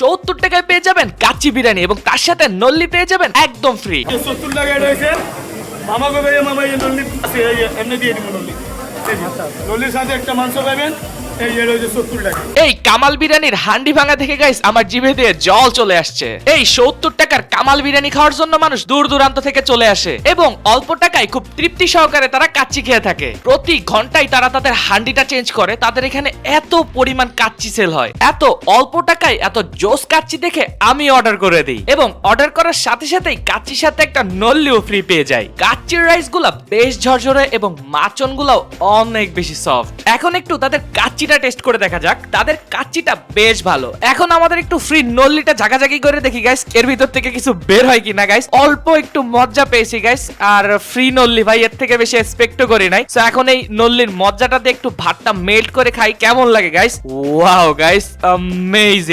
সত্তর টাকায় পেয়ে যাবেন কাচ্চি বিরিয়ানি এবং তার সাথে নল্লি পেয়ে যাবেন একদম ফ্রি সত্তর টাকায় রয়েছে মামা কবে মামা নল্লি যে, এমনি দিয়ে দিব নল্লি। নল্লির সাথে একটা মাংস পাবেন। এই কামাল বিরিয়ানির হান্ডি ভাঙা থেকে গাইস আমার জিভে দিয়ে জল চলে আসছে। এই সত্তর টাকার কামাল বিরিয়ানি খাওয়ার জন্য মানুষ দূর দূরান্ত থেকে চলে আসে এবং অল্প টাকায় খুব তৃপ্তি সহকারে তারা কাচ্চি খেয়ে থাকে। প্রতি ঘন্টায় তারা তাদের হান্ডিটা চেঞ্জ করে, তাদের এখানে এত পরিমাণ কাচ্চি সেল হয়। এত অল্প টাকায় এত জোস কাচ্চি দেখে আমি অর্ডার করে দিই এবং অর্ডার করার সাথে সাথেই কাচ্চির সাথে একটা নল্লিও ফ্রি পেয়ে যাই। কাচ্চির রাইসগুলা বেশ ঝরঝরে এবং মাচন গুলাও অনেক বেশি সফট এখন একটু তাদের কাচ্চিটা টেস্ট করে দেখা যাক। তাদের কাচ্চিটা বেশ ভালো। এখন আমাদের একটু ফ্রি নল্লিটা ঝাঁকাঝাঁকি করে দেখি গাইস এর ভিতর থেকে কিছু বের হয় কিনা গাইস অল্প একটু মজা পেয়েছি গাইস আর ফ্রি নল্লি, ভাই, এর থেকে বেশি এক্সপেক্টও করি নাই। তো এখন এই নল্লির মজাটাতে একটু ভাতটা মেল্ট করে খাই। কেমন লাগে গাইস ওয়াও গাইস অ্যামেজিং